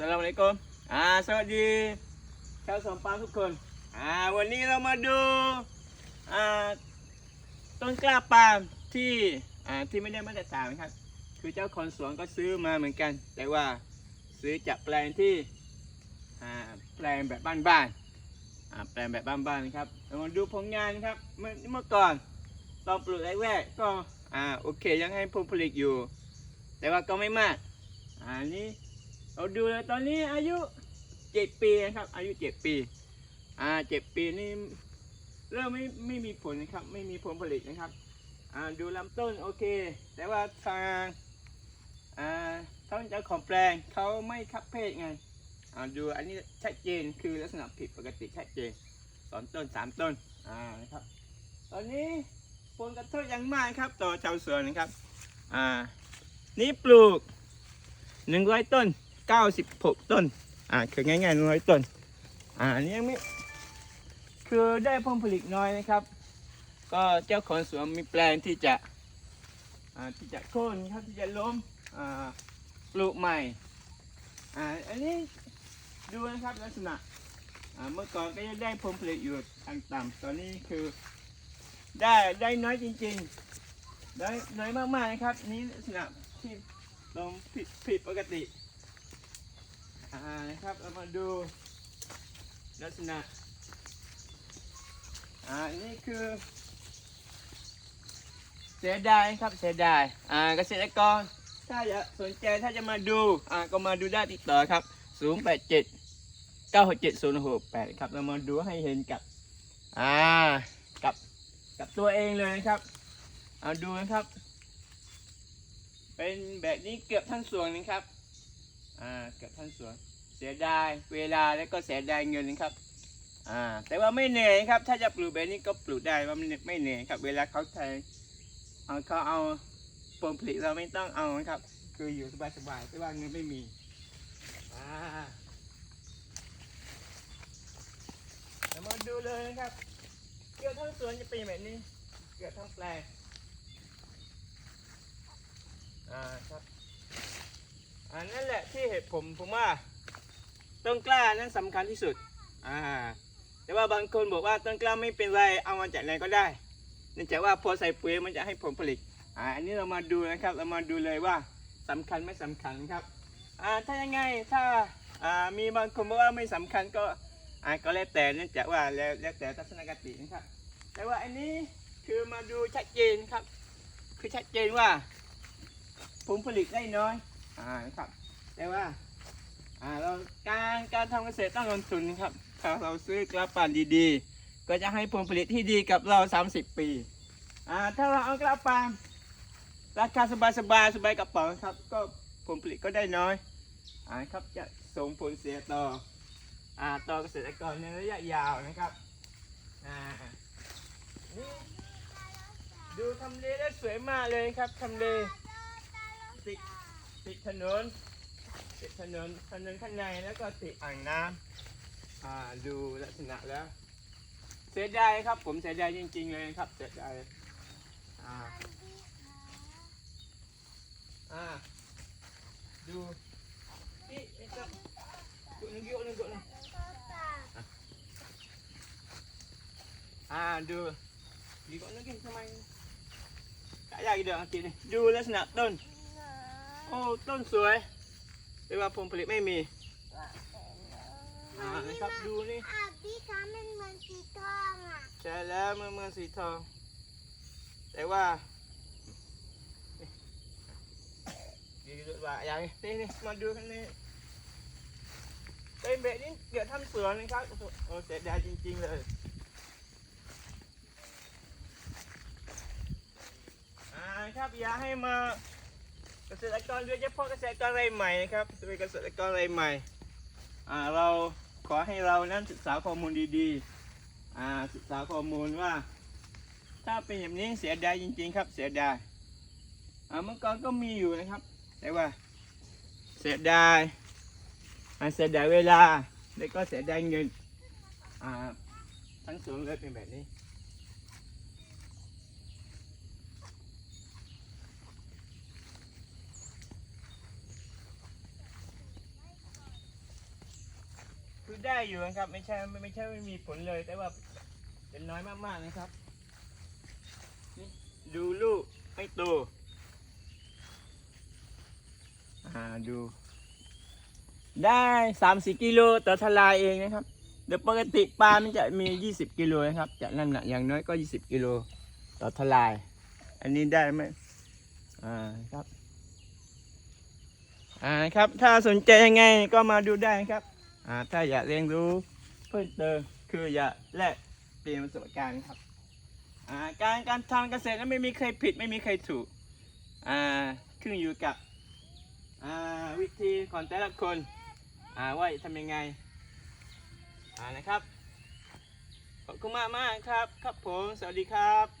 สลามอะลัยกุมอ่าสวัสดีชาวสวนปาล์มทุกคนอ่าวันนี้เรามาดูอ่าต้นกล้าปาล์มที่อ่าที่ไม่ได้มาตรฐานนะครับ คือเจ้าของสวนก็ซื้อมาเหมือนกัน แต่ว่าซื้อจากแปลงที่อ่าแปลงแบบบ้านๆอ่าแปลงแบบบ้านๆนะครับเรามาดูผลงานนะครับเมื่อเมื่อก่อนตอนปลูกแรกๆก็อ่าโอเคยังให้ผลผลิตอยู่ แต่ว่าก็ไม่มากอ่านี่ เราดูเลยตอนนี้อายุเจ็ดปีนะครับ อายุเจ็ดปี อ่าเจ็ดปีนี่เริ่มไม่ไม่มีผลนะครับ ไม่มีผลผลิตนะครับ อ่าดูลำต้นโอเค แต่ว่าทางอ่าทางเจ้าของแปลงเขาไม่คับเพศไง อ่าดูอันนี้ชัดเจนคือลักษณะผิดปกติชัดเจนสองต้นสามต้น อ่านะครับ ตอนนี้ผลกระทบอย่างมากครับต่อชาวสวนนะครับ อ่า นี่ปลูกหนึ่งร้อยต้น เก้าสิบหกต้น อ่าคือง่ายๆน้อยต้น อ่าอันนี้ยังไม่คือได้ผลผลิตน้อยนะครับ ก็เจ้าของสวนมีแปลนที่จะอ่าที่จะโค่นครับที่จะล้มอ่าปลูกใหม่ อ่าอันนี้ดูนะครับลักษณะอ่าเมื่อก่อนก็ยังได้ผลผลิตอยู่ทางต่ำตอนนี้คือได้ได้น้อยจริงๆ ได้น้อยมากๆนะครับ นี่ลักษณะที่ลงผิดผิดปกติ อ่านะครับเรามาดูลักษณะอ่านี่คือเสียดายครับเสียดายอ่าเกษตรกรถ้าจะสนใจถ้าจะมาดูอ่าก็มาดูได้ติดต่อครับ 0 8 7 9 6 7 0 6 8 ครับเรามาดูให้เห็นกับอ่ากับกับตัวเองเลยนะครับเอาดูนะครับ เป็นแบบนี้เกือบทั้งส่วนนะครับ อ่าเกือบทั้งสวนเสียดายเวลาแล้วก็เสียดายเงินครับอ่าแต่ว่าไม่เหนื่อยครับ ถ้าจะปลูกแบบนี้ก็ปลูกได้ว่าไม่ไม่เหนื่อยครับ เวลาเขาแทงเอาเขาเอาผลผลิตเราไม่ต้องเอาครับ คืออยู่สบายๆแต่ว่าเงินไม่มีอ่าเดี๋ยวมาดูเลยนะครับเกือบทั้งสวนจะเป็นแบบนี้เกือบทั้งแปลงอ่าครับ อันนั่นแหละที่เหตุผมผมว่า ต้นกล้านั้นสำคัญที่สุด อ่า แต่ว่าบางคนบอกว่าต้นกล้าไม่เป็นไรเอามาจากไหนก็ได้เนื่องจากว่าพอใส่ปุ๋ยมันจะให้ผลผลิต อ่า อันนี้เรามาดูนะครับ เรามาดูเลยว่าสำคัญไม่สำคัญครับ อ่า ถ้ายังไงถ้า อ่า มีบางคนบอกว่าไม่สำคัญก็ อ่า ก็แล้วแต่เนื่องจากว่าแล้วแล้วแต่ทัศนคตินะครับ แต่ว่าอันนี้คือมาดูชัดเจนครับ คือชัดเจนว่าผลผลิตได้น้อย อ่านะครับแต่ว่าอ่าเราการการทำเกษตรต้องลงทุนครับถ้าเราซื้อกระปันดีๆ ก็จะให้ผลผลิตที่ดีกับเรา 30 ปีอ่าถ้าเราเอากระปันราคาสบายสบายๆสบายกระเป๋าครับ ก็ผลผลิตก็ได้น้อยอ่าครับจะส่งผลเสียต่ออ่าต่อเกษตรกรในระยะยาวนะครับอ่าดูทำเลได้สวยมากเลยครับทำเลติด ติดถนนติดถนนถนนข้างในแล้วก็ติดอ่างน้ำอ่าดูลักษณะแล้ว เสียดายครับผมเสียดายจริง ๆ เลยครับเสียดายอ่าอ่าดูนี่ไอ้เจ้าดูนึงดูนึงดูนึงอ่าดูดีกว่านึงกินทำไมกะยากอีกเดี๋ยวกินดูลักษณะต้น โอ้ต้นสวยแต่ว่าผลผลิตไม่มีอ่านะครับดูนี่อะพี่คะมันเหมือนสีทองอะใช่แล้วเมื่อเมื่อสีทอง แต่ว่านี่ดูว่าอย่างนี้นี่นี่มาดูข้างนี้เป็นแบบนี้เดี๋ยวทำสวนนะครับโอ้โหโอ้เสียดายจริง ๆ เลยอ่าครับอยากให้มา เกษตรกรโดยเฉพาะเกษตรกรรายใหม่นะครับเป็นเกษตรกรรายใหม่เราขอให้เรานั้นศึกษาข้อมูลดีๆศึกษาข้อมูลว่า ถ้าเป็นแบบนี้เสียดายจริง ๆ ครับ เสียดายเมื่อก่อนก็มีอยู่นะครับ แต่ว่า เสียดายเสียดายเวลาแล้วก็เสียดายเงินทั้งสองเลยเป็นแบบนี้ ได้อยู่นะครับ ไม่ใช่ไม่ไม่ใช่ไม่มีผลเลย แต่ว่าเป็นน้อยมากๆนะครับนี่ดูลูกไม่โตอ่าดู ได้สามสี่กิโลต่อทลายเองนะครับเดี๋ยวปกติปลามันจะมียี่สิบกิโลนะครับจากนั่นนะอย่างน้อยก็ยี่สิบกิโลต่อทลาย อันนี้ได้ไหมอ่าครับ อ่าครับ ถ้าสนใจยังไงก็มาดูได้ครับ ถ้าอยากเรียนรู้เพิ่มเติมคืออยากแลกเปลี่ยนประสบการณ์ครับอ่าการการทำเกษตรนั้นไม่มีใครผิดไม่มีใครถูกอ่าขึ้นอยู่กับวิธีของแต่ละคนอ่าว่าทำยังไงอ่านะครับขอบคุณมากมากครับ ครับผม สวัสดีครับ